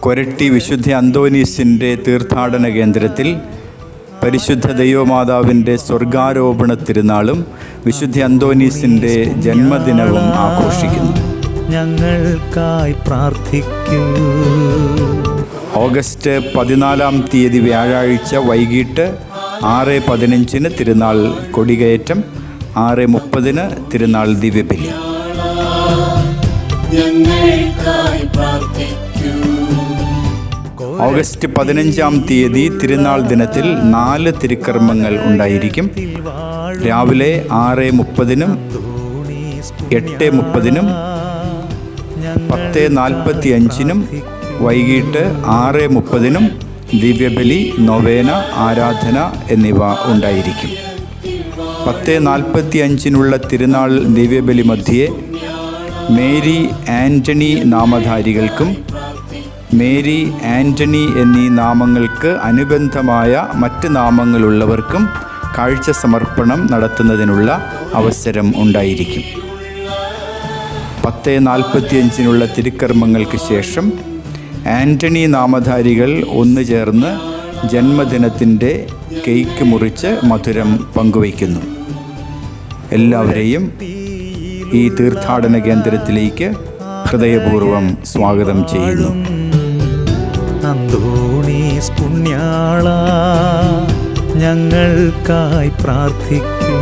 കൊരട്ടി വിശുദ്ധ അന്തോനീസിന്റെ തീർത്ഥാടന കേന്ദ്രത്തിൽ പരിശുദ്ധ ദൈവമാതാവിന്റെ സ്വർഗാരോപണ തിരുനാളും വിശുദ്ധ അന്തോനീസിന്റെ ജന്മദിനവും ആഘോഷിക്കുന്നു. ഞങ്ങൾക്കായി പ്രാർത്ഥിക്കൂ. ഓഗസ്റ്റ് പതിനാലാം തീയതി വ്യാഴാഴ്ച വൈകിട്ട് ആറ് പതിനഞ്ചിന് തിരുനാൾ കൊടികയറ്റം ആറ് മുപ്പതിന് തിരുനാൾ ദിവ്യബലി. ഞങ്ങൾക്കായി പ്രാർത്ഥിക്കൂ. ഓഗസ്റ്റ് പതിനഞ്ചാം തീയതി തിരുനാൾ ദിനത്തിൽ നാല് തിരുക്കർമ്മങ്ങൾ ഉണ്ടായിരിക്കും. രാവിലെ ആറ് മുപ്പതിനും എട്ട് മുപ്പതിനും പത്ത് നാൽപ്പത്തി അഞ്ചിനും വൈകിട്ട് ആറ് മുപ്പതിനും ദിവ്യബലി നൊവേന ആരാധന എന്നിവ ഉണ്ടായിരിക്കും. പത്ത് നാൽപ്പത്തി അഞ്ചിനുള്ള തിരുനാൾ ദിവ്യബലി മധ്യേ മേരി ആന്റണി നാമധാരികൾക്കും മേരി ആന്റണി എന്നീ നാമങ്ങൾക്ക് അനുബന്ധമായ മറ്റ് നാമങ്ങളുള്ളവർക്കും കാഴ്ച സമർപ്പണം നടത്തുന്നതിനുള്ള അവസരം ഉണ്ടായിരിക്കും. പത്ത് നാൽപ്പത്തിയഞ്ചിനുള്ള തിരുക്കർമ്മങ്ങൾക്ക് ശേഷം ആന്റണി നാമധാരികൾ ഒന്നു ചേർന്ന് ജന്മദിനത്തിന്റെ കേക്ക് മുറിച്ച് മധുരം പങ്കുവയ്ക്കുന്നു. എല്ലാവരെയും ഈ തീർത്ഥാടന കേന്ദ്രത്തിലേക്ക് ഹൃദയപൂർവം സ്വാഗതം ചെയ്യുന്നു. പുണ്യാള ഞങ്ങൾക്കായി പ്രാർത്ഥിക്കൂ.